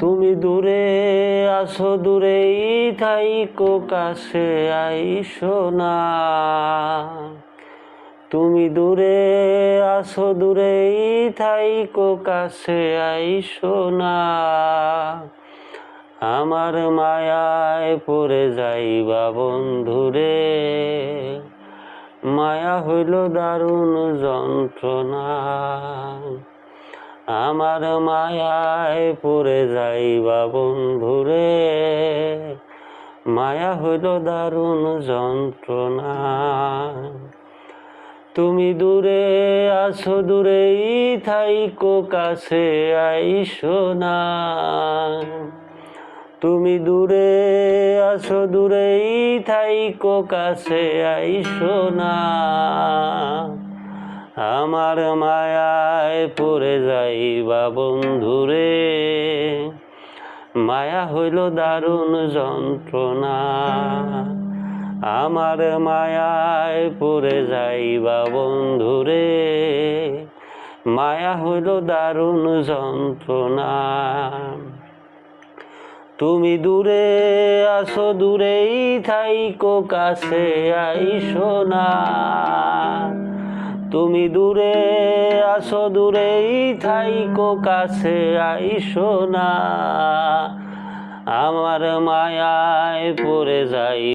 তুমি দূরে আসো দূরেই থাইকো, কাছে আইসো না। তুমি দূরে আসো দূরেই থাইকো, কাছে আইসো না। আমার মায়ায় পড়ে যাইবা বন্ধুরে মায়া হইল দারুণ যন্ত্রণা। আমার মায়ায় পড়ে যাইবা বন্ধুরে। মায়া হইল দারুণ যন্ত্রণা। তুমি দূরে আসো দূরেই থাইকো, কাছে আইসো না। তুমি দূরে আসো দূরেই থাইকো, কাছে আইসো না। আমার মায়ায় পড়ে যাই যাইবা বন্ধুরে। মায়া হইল দারুণ যন্ত্রণা। আমার মায়ায় পড়ে যাই যাইবা বন্ধুরে। মায়া হইল দারুণ যন্ত্রণা। তুমি দূরে আসো দূরেই থাইকো, কাছে আইসো না। দূরে আসো দূরেই থাইকো কাছে আইসো না। আমার মায়ায় পড়ে যাই।